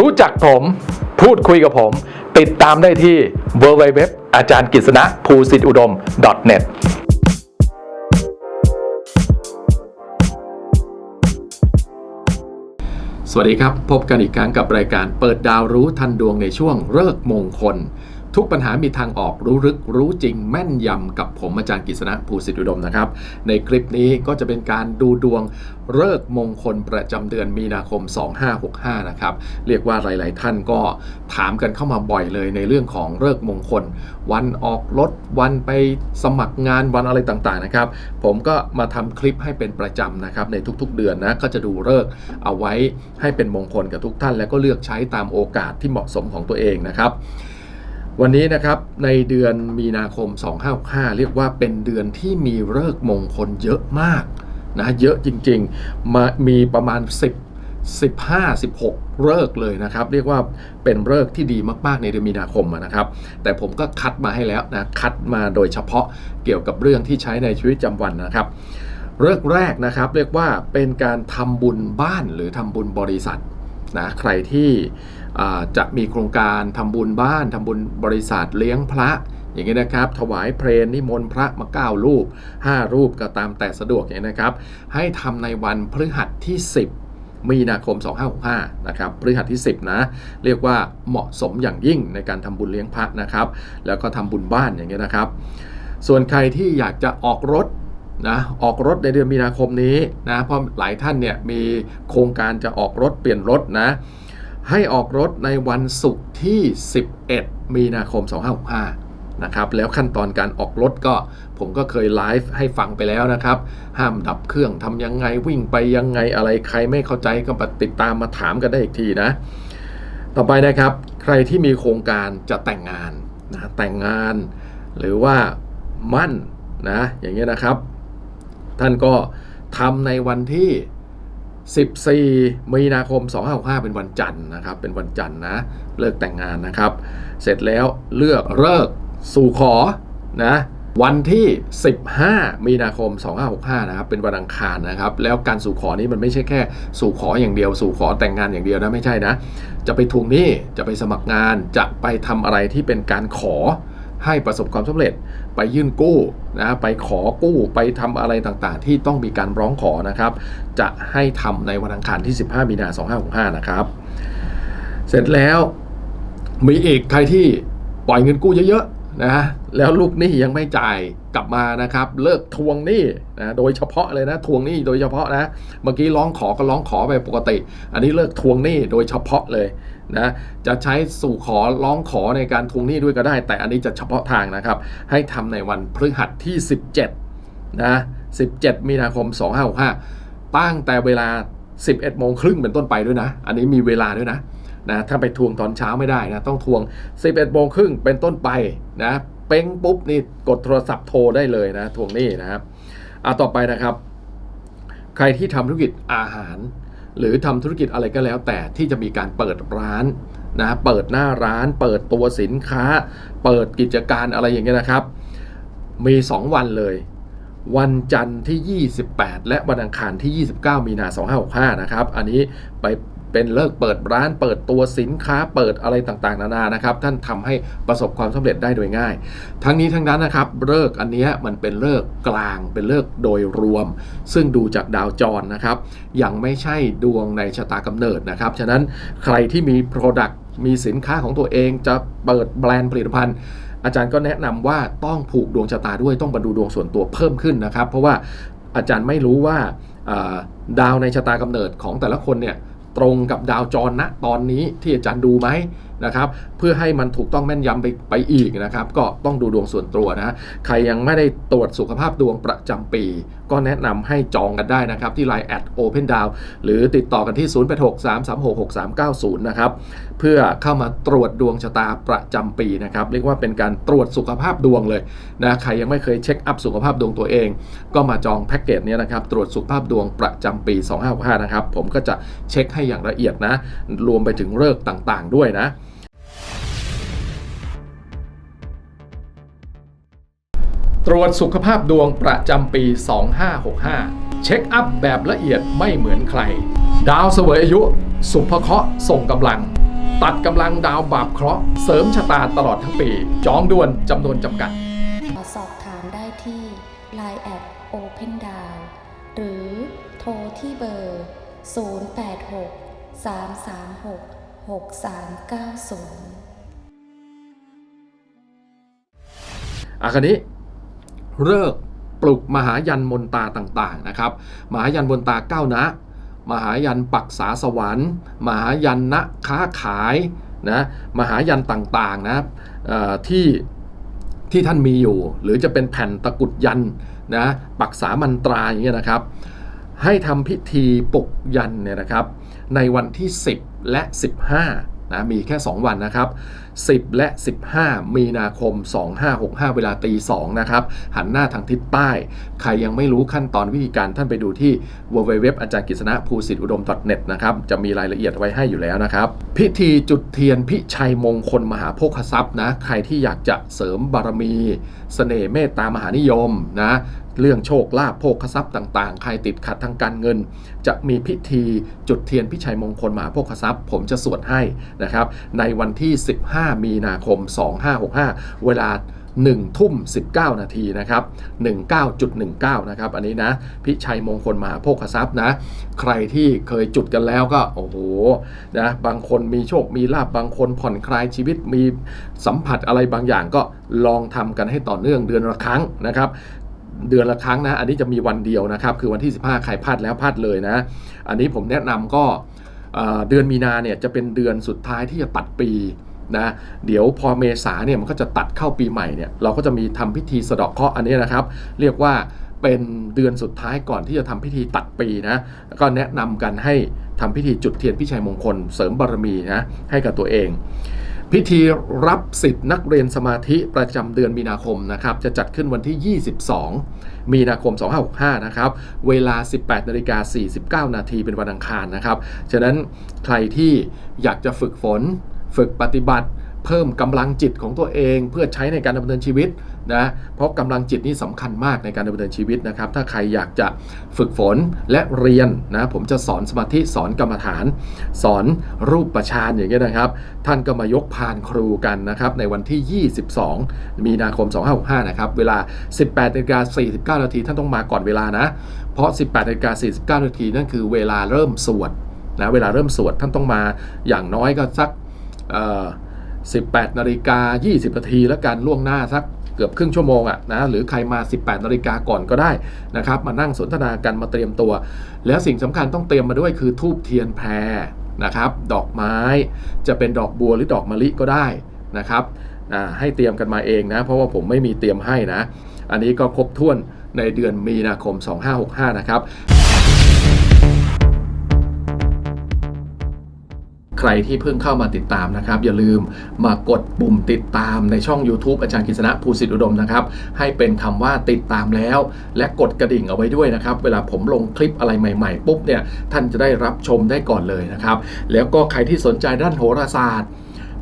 รู้จักผม พูดคุยกับผม ติดตามได้ที่ www อาจารย์กิษณะภูสิทธิอุดม .net สวัสดีครับ พบกันอีกครั้งกับรายการเปิดดาวรู้ทันดวงในช่วงเลิกมงคล ทุกปัญหามีทางออกรู้ลึกรู้จริงแม่นยำกับผมอาจารย์กฤษณะภูสิทธิอุดมนะครับ ในคลิปนี้ก็จะเป็นการดูดวงเลิกษ์มงคลประจำเดือนมีนาคม 2565 นะครับ เรียกว่าหลาย ๆ ท่านก็ถามกันเข้ามาบ่อยเลยในเรื่องของเลิกษ์มงคล วันออกรถวันไปสมัครงานวันอะไรต่าง ๆ นะครับ ผมก็มาทำคลิปให้เป็นประจำนะครับในทุก ๆ เดือนนะก็จะดูเลิกษ์เอาไว้ให้เป็นมงคลกับทุกท่าน แล้วก็เลือกใช้ตามโอกาสที่เหมาะสมของตัวเองนะครับ วันนี้นะครับในเดือนมีนาคม 2565เรียกว่าเป็นเดือนที่มีเลิกษ์มงคลเยอะมากนะเยอะจริงๆมามีประมาณ 10 15 16 เลิกเลยนะครับ เรียกว่าเป็นเลิกษ์ที่ดีมากๆในเดือนมีนาคมนะครับ แต่ผมก็คัดมาให้แล้วนะคัดมาโดยเฉพาะเกี่ยวกับเรื่องที่ใช้ในชีวิตประจำวันนะครับเลิกษ์แรกนะครับ เรียกว่าเป็นการทำบุญบ้านหรือทำบุญบริษัท นะใครที่จะมีโครงการทำบุญบ้านทำบุญบริษัทเลี้ยงพระอย่างนี้นะครับ ถวายเพลนนิมนต์พระมา 9 รูป 5 รูปก็ตามแต่สะดวกอย่างนี้นะครับ ให้ทำในวันพฤหัสที่ 10 มีนาคม 2565 นะครับพฤหัสที่ 10 นะ เรียกว่าเหมาะสมอย่างยิ่งในการทำบุญเลี้ยงพระนะครับ แล้วก็ทำบุญบ้านอย่างนี้นะครับ ส่วนใครที่อยากจะออกรถ นะออกรถในเดือนมีนาคมนี้นะเพราะหลายท่านเนี่ยมีโครงการจะออกรถเปลี่ยนรถนะให้ออกรถในวันศุกร์ที่ 11 มีนาคม 2565 นะครับ แล้วขั้นตอนการออกรถก็ผมก็เคยไลฟ์ให้ฟังไปแล้วนะครับ ห้ามดับเครื่องทำยังไงวิ่งไปยังไงอะไรใครไม่เข้าใจก็มาติดตามมาถามกันได้อีกทีนะ ต่อไปนะครับใครที่มีโครงการจะแต่งงานนะแต่งงาน หรือว่ามั่นนะอย่างเงี้ยนะครับ ท่านก็ทำในวันที่ 14 มีนาคม 2565 เป็นวันจันทร์นะครับ เป็นวันจันทร์นะ เลิกแต่งงานนะครับ เสร็จแล้วเลือกเลิกสู่ขอนะวันที่ 15 มีนาคม 2565 นะครับ เป็นวันอังคารนะครับ แล้วการสู่ขอนี้มันไม่ใช่แค่ สู่ขออย่างเดียว สู่ขอแต่งงานอย่างเดียวนะ ไม่ใช่นะ จะไปทวงหนี้ จะไปสมัครงาน จะไปทำอะไรที่เป็นการขอ ให้ประสบความสำเร็จ ไปยื่นกู้นะไปขอกู้ไปทำอะไรต่างๆ ที่ต้องมีการร้องขอนะครับ จะให้ทำในวันอังคารที่ 15 มีนา2565 นะครับ เสร็จแล้วมีอีกใครที่ปล่อยเงินกู้เยอะๆ นะแล้วลูกหนี้ยังไม่จ่ายกลับมานะครับ เลิกทวงหนี้นะโดยเฉพาะเลยนะทวงหนี้โดยเฉพาะนะเมื่อกี้ร้องขอก็ร้องขอไปปกติ อันนี้เลิกทวงหนี้โดยเฉพาะเลยนะจะใช้สู่ขอร้องขอในการทวงหนี้ด้วยก็ได้ แต่อันนี้จะเฉพาะทางนะครับ ให้ทำในวันพฤหัสที่ 17นะ17 มีนาคม 2565ตั้งแต่เวลา 11โมงครึ่งเป็นต้นไปด้วยนะ อันนี้มีเวลาด้วยนะ นะถ้าไปทวงตอนเช้าไม่ได้นะต้องทวง 11โมงครึ่งเป็นต้นไปนะเป้งปุ๊บนี่กดโทรศัพท์โทรได้เลยนะทวงนี้นะครับอะต่อไปนะครับ ใครที่ทำธุรกิจอาหาร หรือทำธุรกิจอะไรก็แล้ว แต่ที่จะมีการเปิดร้านนะเปิดหน้าร้าน เปิดตัวสินค้า เปิดกิจการอะไรอย่างเงี้ยนะครับ มี 2 วันเลย วันจันทร์ที่ 28 และวันอังคารที่ 29 มีนา2565 นะครับ อันนี้ไป เป็นเลิกเปิดร้านเปิดตัวสินค้าเปิดอะไรต่างๆ นานานะครับ ท่านทำให้ประสบความสำเร็จได้โดยง่าย ทั้งนี้ทั้งนั้นนะครับเลิกอันนี้มันเป็นเลิกกลางเป็นเลิกโดยรวม ซึ่งดูจากดาวจรนะครับ ยังไม่ใช่ดวงในชะตากำเนิดนะครับ ฉะนั้นใครที่มี Product มีสินค้าของตัวเองจะเปิดแบรนด์ผลิตภัณฑ์อาจารย์ก็แนะนำว่าต้องผูกดวงชะตาด้วยต้องมาดูดวงส่วนตัวเพิ่มขึ้นนะครับ เพราะว่าอาจารย์ไม่รู้ว่าอ่าดาวในชะตากำเนิดของแต่ละคนเนี่ย ตรงกับดาวจรณตอนนี้ที่อาจารย์ดูไหมนะครับ เพื่อให้มันถูกต้องแม่นยำไปไปอีกนะครับ ก็ต้องดูดวงส่วนตัวนะใครยังไม่ได้ตรวจสุขภาพดวงประจำปี ก็แนะนำให้จองกันได้นะครับ ที่ Line แอด Open Down หรือติดต่อกันที่ 0863366390 นะครับ เพื่อเข้ามาตรวจดวงชะตาประจำปีนะครับ เรียกว่าเป็นการตรวจสุขภาพดวงเลยนะใครยังไม่เคยเช็คอัพสุขภาพดวงตัวเอง ก็มาจองแพ็กเกจนี้นะครับตรวจสุขภาพดวงประจำปี 2565 นะครับ ผมก็จะเช็คให้อย่างละเอียดนะ รวมไปถึงเลิกต่างๆ ด้วยนะ ตรวจสุขภาพดวงประจำปี 2565 เช็คอัพแบบละเอียดไม่เหมือนใคร ดาวเสวยอายุ สุภเคราะห์ส่งกำลัง ตัดกำลังดาวบาปเคราะห์ เสริมชะตาตลอดทั้งปี จองด่วนจำนวนจำกัด สอบถามได้ที่ Line แอด Open d o w n หรือโทรที่เบอร์ 086 336 6390อาคันนี้ เลิกษ์ปลุกมหายันมนตาต่างๆนะครับมหายันมนตาเก้านะมหายันปักษาสวรรค์ มหายันนะค้าขายนะมหายันต่างๆนะที่ที่ท่านมีอยู่ หรือจะเป็นแผ่นตะกุดยันนะปักษามันตราอย่างเงี้ยนะครับ ให้ทำพิธีปลุกยันเนี่ยนะครับ ในวันที่ 10 และ 15 นะมีแค่ 2 วันนะครับ 10 และ 15 มีนาคม 2565 เวลาตี2นะครับ หันหน้าทางทิศใต้ ใครยังไม่รู้ขั้นตอนวิธีการท่านไปดูที่ www อาจารย์กฤษณะภูสิทธิอุดม .net นะครับ จะมีรายละเอียดไว้ให้อยู่แล้วนะครับ พิธีจุดเทียนพิชัยมงคลมหาโภคทรัพย์นะ ใครที่อยากจะเสริมบารมีเสน่ห์เมตตามหานิยมนะ เรื่องโชคลาภโภคทรัพย์ต่างๆ ใครติดขัดทางการเงิน จะมีพิธีจุดเทียนพิชัยมงคลมหาโภคทรัพย์ ผมจะสวดให้นะครับ ในวันที่ 15 มีนาคม 2565 เวลา1ทุ่ม 19 นาทีนะครับ 19.19 นะครับ อันนี้นะ พิชัยมงคลมหาโภคทรัพย์นะ ใครที่เคยจุดกันแล้วก็ โอ้โห นะ บางคนมีโชค มีลาบบางคนผ่อนคลายชีวิต มีสัมผัสอะไรบางอย่างก็ลองทำกันให้ต่อเนื่องเดือนละครั้งนะครับ เดือนละครั้งนะ อันนี้จะมีวันเดียวนะครับ คือวันที่ 15 ใครพลาดแล้วพลาดเลยนะ อันนี้ผมแนะนำก็เดือนมีนาเนี่ยจะเป็นเดือนสุดท้ายที่จะตัดปีนะเดี๋ยวพอเมษาเนี่ยมันก็จะตัดเข้าปีใหม่เนี่ยเราก็จะมีทำพิธีสะเดาะเคราะห์อันนี้นะครับ เรียกว่าเป็นเดือนสุดท้ายก่อนที่จะทำพิธีตัดปีนะก็แนะนำกันให้ทำพิธีจุดเทียนพิชัยมงคลเสริมบารมีนะให้กับตัวเอง พิธีรับสิทธิ์นักเรียนสมาธิประจำเดือนมีนาคมนะครับ จะจัดขึ้นวันที่ 22 มีนาคม 2565 นะครับ เวลา 18นาฬิกา49 นาทีเป็นวันอังคารนะครับ ฉะนั้นใครที่อยากจะฝึกฝน ฝึกปฏิบัติ เพิ่มกำลังจิตของตัวเอง เพื่อใช้ในการดำเนินชีวิต นะเพราะกำลังจิตนี่สำคัญมากในการดำเนินชีวิตนะครับ ถ้าใครอยากจะฝึกฝนและเรียนนะผมจะสอนสมาธิสอนกรรมฐาน สอนรูปประชานอย่างเงี้ยนะครับ ท่านก็มายกพานครูกันนะครับในวันที่ 22 มีนาคม 2565 นะครับ เวลา 18นาฬิกา49 นาที ท่านต้องมาก่อนเวลานะ เพราะ 18นาฬิกา49 นาทีนั่นคือเวลาเริ่มสวดนะเวลาเริ่มสวดท่านต้องมาอย่างน้อยก็สัก18นาฬิกา20นาทีแล้วกันล่วงหน้าสัก กือบครึ่งชั่วโมงอะนะหรือใครมา 18นาฬิกาก่อนก็ได้นะครับมานั่งสนทนากันมาเตรียมตัว แล้วสิ่งสำคัญต้องเตรียมมาด้วยคือทูบเทียนแพรนะครับดอกไม้จะเป็นดอกบัวหรือดอกมะลิก็ได้นะครับให้เตรียมกันมาเองนะ เพราะว่าผมไม่มีเตรียมให้นะ อันนี้ก็ครบถ้วนในเดือนมีนาคม 2565 นะครับ ใครที่เพิ่งเข้ามาติดตามนะครับ อย่าลืมมากดปุ่มติดตามในช่อง YouTube อาจารย์กฤษณะภูสิทธิอุดมนะครับ ให้เป็นคำว่าติดตามแล้ว และกดกระดิ่งเอาไว้ด้วยนะครับ เวลาผมลงคลิปอะไรใหม่ๆปุ๊บเนี่ยท่านจะได้รับชมได้ก่อนเลยนะครับ แล้วก็ใครที่สนใจด้านโหราศาสตร์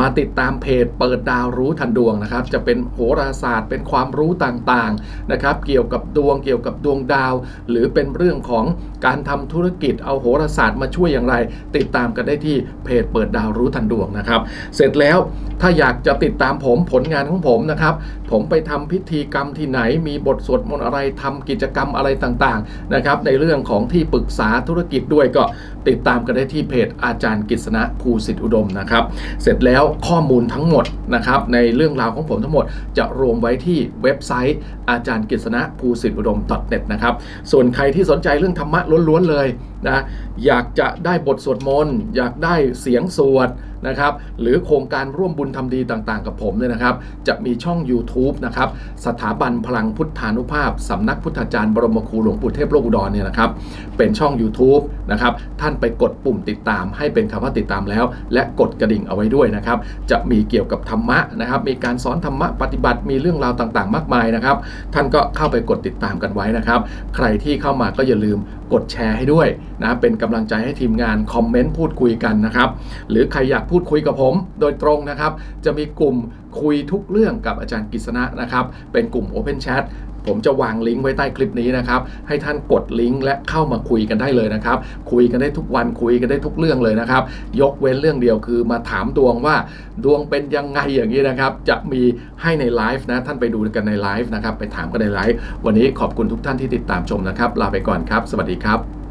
มาติดตามเพจเปิดดาวรู้ทันดวงนะครับ จะเป็นโหราศาสตร์ เป็นความรู้ต่างๆนะครับ เกี่ยวกับดวงเกี่ยวกับดวงดาว หรือเป็นเรื่องของการทำธุรกิจเอาโหราศาสตร์มาช่วยอย่างไร ติดตามกันได้ที่เพจเปิดดาวรู้ทันดวงนะครับ เสร็จแล้วถ้าอยากจะติดตามผมผลงานของผมนะครับ ผมไปทำพิธีกรรมที่ไหน มีบทสวดมนต์อะไรทำกิจกรรมอะไรต่างๆนะครับ ในเรื่องของที่ปรึกษาธุรกิจด้วยก็ติดตามกันได้ที่เพจอาจารย์กฤษณะภูสิทธิอุดมนะครับ เสร็จแล้วข้อมูลทั้งหมดนะครับในเรื่องราวของผมทั้งหมด จะรวมไว้ที่เว็บไซต์อาจารย์กฤษณะภูสิทธิอุดม .net นะครับส่วนใครที่สนใจเรื่องธรรมะล้วนๆเลยนะอยากจะได้บทสวดมนต์อยากได้เสียงสวด นะครับหรือโครงการร่วมบุญทำดีต่างๆ กับผมเนี่ยนะครับ จะมีช่อง YouTube นะครับสถาบันพลังพุทธานุภาพสำนักพุทธาจารย์บรมครูหลวงปู่เทพโลกอุดรเนี่ยนะครับเป็นช่อง YouTube นะครับท่านไปกดปุ่มติดตาม ให้เป็นคำว่าติดตามแล้ว และกดกระดิ่งเอาไว้ด้วยนะครับจะมีเกี่ยวกับธรรมะนะครับมีการสอนธรรมะปฏิบัติมีเรื่องราวต่างๆ มากมายนะครับ ท่านก็เข้าไปกดติดตามกันไว้นะครับ ใครที่เข้ามาก็อย่าลืม กดแชร์ให้ด้วยนะเป็นกำลังใจให้ทีมงานคอมเมนต์พูดคุยกันนะครับหรือใครอยากพูดคุยกับผมโดยตรงนะครับจะมีกลุ่ม คุยทุกเรื่องกับอาจารย์กฤษณะนะครับ เป็นกลุ่ม Open Chat ผมจะวางลิงก์ไว้ใต้คลิปนี้นะครับ ให้ท่านกดลิงก์และเข้ามาคุยกันได้เลยนะครับ คุยกันได้ทุกวันคุยกันได้ทุกเรื่องเลยนะครับ ยกเว้นเรื่องเดียวคือมาถามดวงว่าดวงเป็นยังไงอย่างนี้นะครับ จะมีให้ในไลฟ์นะ ท่านไปดูกันในไลฟ์นะครับ ไปถามกันในไลฟ์ วันนี้ขอบคุณทุกท่านที่ติดตามชมนะครับ ลาไปก่อนครับ สวัสดีครับ